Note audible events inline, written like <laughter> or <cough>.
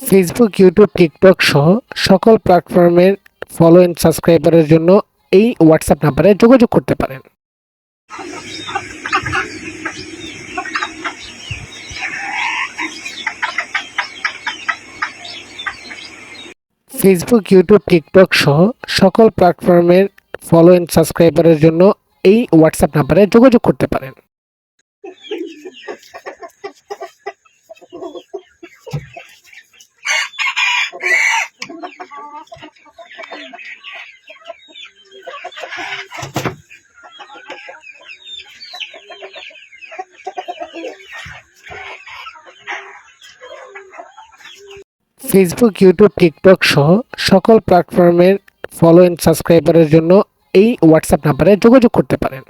Facebook YouTube TikTok সহ সকল প্ল্যাটফর্মের ফলো এন্ড সাবস্ক্রাইবারের জন্য এই হোয়াটসঅ্যাপ নাম্বারে যোগাযোগ করতে পারেন। ফেসবুক ইউটিউব টিকটক সহ সকল প্ল্যাটফর্মের ফলো এন্ড সাবস্ক্রাইবারের জন্য এই হোয়াটসঅ্যাপ নাম্বারে যোগাযোগ করতে পারেন। <laughs> ফেসবুক ইউটিউব টিকটক সহ সকল প্ল্যাটফর্মের ফলো এন্ড সাবস্ক্রাইবারের জন্য এই হোয়াটসঅ্যাপ নাম্বারে যোগাযোগ করতে পারেন।